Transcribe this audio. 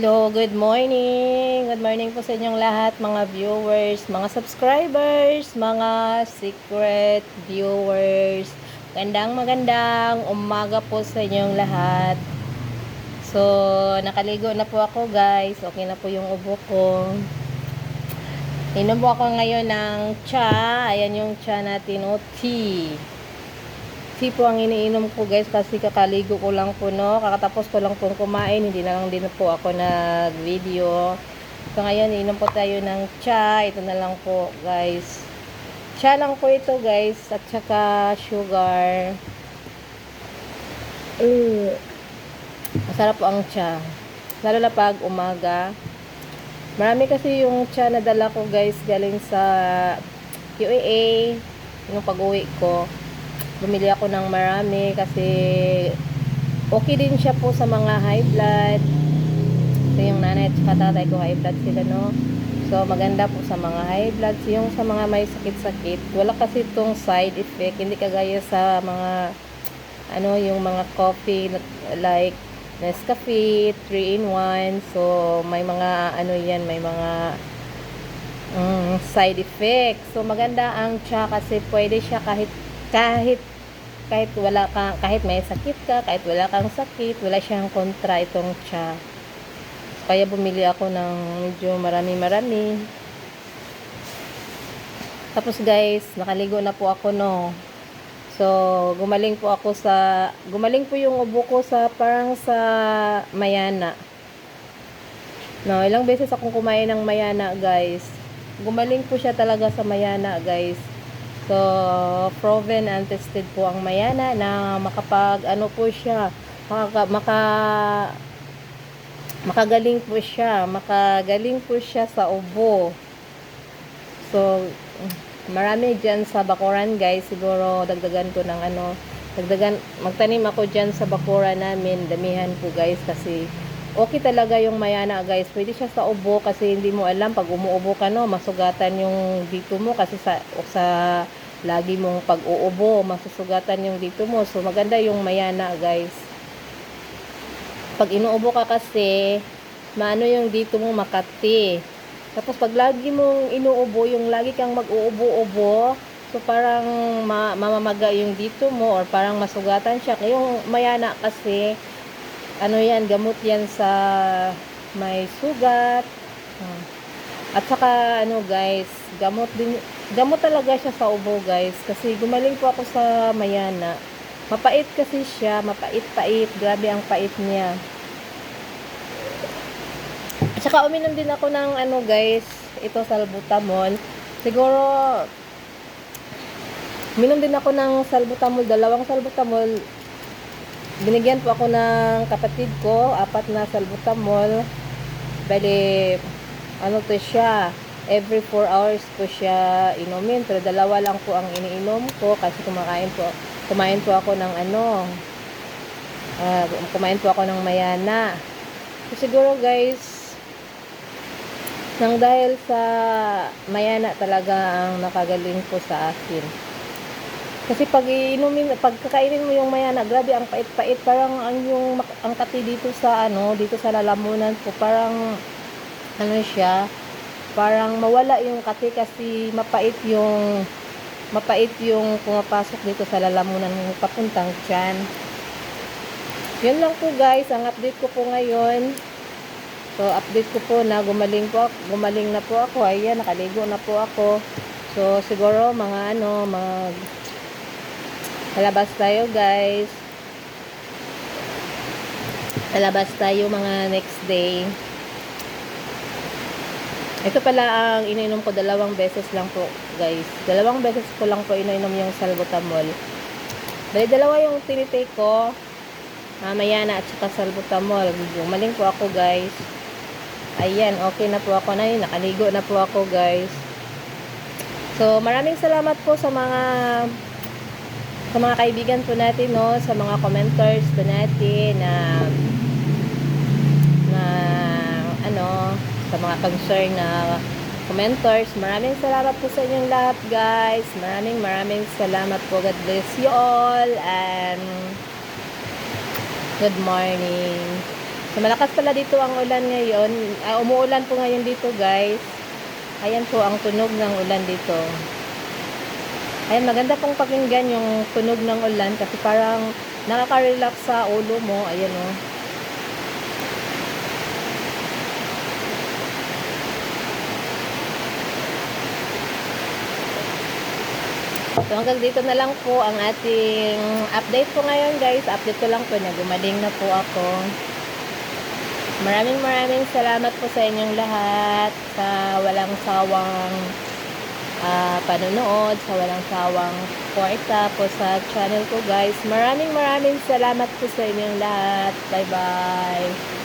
Hello, good morning. Good morning po sa inyong lahat, mga viewers, mga subscribers, mga secret viewers. Gandang magandang umaga po sa inyong lahat. So, nakaligo na po ako guys. Okay na po yung ubo ko. Inom po ako ngayon ng cha. Ayan yung cha natin, o tea. Tea po ang iniinom ko guys kasi kakaligo ko lang po no. Kakatapos ko lang pong kumain. Hindi na lang din po ako nag-video. So ngayon, inom po tayo ng cha. Ito na lang po guys. Cha lang po ito guys. At saka sugar. Mm. Masarap po ang cha. Lalo na pag umaga. Marami kasi yung cha na dala ko guys galing sa UAA. Yung pag-uwi ko bumili ako ng marami kasi okay din siya po sa mga high blood. So, yung nanay at saka ko high blood sila, no? So, maganda po sa mga high blood. So, yung sa mga may sakit-sakit, wala kasi itong side effect. Hindi kagaya sa mga, ano, yung mga coffee like Nescafe, 3-in-1. So, may mga, ano yan, may mga mm, side effect. So, maganda ang cha kasi pwede siya kahit kahit kahit wala ka kahit may sakit ka, kahit wala kang sakit, wala siyang kontra itong cha. Kaya bumili ako ng medyo marami-marami. Tapos guys, nakaligo na po ako no. So, gumaling po ako sa gumaling po yung ubo ko sa parang sa Mayana. No, ilang beses akong kumain ng Mayana, guys. Gumaling po siya talaga sa Mayana, guys. So, proven and tested po ang Mayana na makapag ano po siya, maka, maka makagaling po siya, makagaling po siya sa ubo. So, marami dyan sa bakuran guys, siguro dagdagan ko ng ano, dagdagan, magtanim ako dyan sa bakura namin, damihan po guys kasi okay talaga yung mayana guys. Pwede siya sa ubo kasi hindi mo alam pag umuubo ka no, masugatan yung dito mo kasi sa sa lagi mong pag-uubo, masusugatan yung dito mo. So maganda yung mayana guys. Pag inuubo ka kasi, maano yung dito mo makati. Tapos pag lagi mong inuubo, yung lagi kang mag-uubo-ubo, so parang ma mamamaga yung dito mo or parang masugatan siya. Yung mayana kasi, ano yan, gamot yan sa may sugat. Hmm. At saka ano guys, gamot din gamot talaga siya sa ubo guys kasi gumaling po ako sa Mayana. Mapait kasi siya, mapait-pait, grabe ang pait niya. At saka uminom din ako ng ano guys, ito salbutamol. Siguro uminom din ako ng salbutamol, dalawang salbutamol. Binigyan po ako ng kapatid ko, apat na salbutamol. Bali, ano to siya, every 4 hours ko siya inumin. Pero dalawa lang po ang iniinom ko kasi kumakain po, kumain po ako ng ano, uh, kumain po ako ng mayana. So, siguro guys, nang dahil sa mayana talaga ang nakagaling po sa akin. Kasi pag inumin, pag kakainin mo yung mayana, grabe ang pait-pait, parang ang yung ang kati dito sa ano, dito sa lalamunan po, parang ano siya, parang mawala yung kati kasi mapait yung mapait yung pumapasok dito sa lalamunan ng papuntang tiyan. Yun lang po guys, ang update ko po ngayon. So, update ko po na gumaling po, gumaling na po ako. Ayan, nakaligo na po ako. So, siguro mga ano, mag palabas tayo guys. Palabas tayo mga next day. Ito pala ang ininom ko dalawang beses lang po, guys. Dalawang beses ko lang po ininom yung salbutamol. Dahil dalawa yung tinitake ko. Mamaya na at saka salbutamol. Maling po ako, guys. Ayan, okay na po ako na yun. Nakaligo na po ako, guys. So, maraming salamat po sa mga sa mga kaibigan po natin, no? Sa mga commenters po natin na na ano, sa mga concern na commenters. Maraming salamat po sa inyong lahat, guys. Maraming maraming salamat po. God bless you all and good morning. So, Malakas pala dito ang ulan ngayon. Ah, umuulan po ngayon dito guys. Ayan po ang tunog ng ulan dito. Ayan, maganda pong pakinggan yung tunog ng ulan kasi parang nakaka-relax sa ulo mo. Ayan o. Oh. So hanggang dito na lang po ang ating update po ngayon guys. Update ko lang po na gumaling na po ako. Maraming maraming salamat po sa inyong lahat sa walang sawang panonood, sa walang sawang porta po sa channel ko guys. Maraming maraming salamat po sa inyong lahat. Bye bye.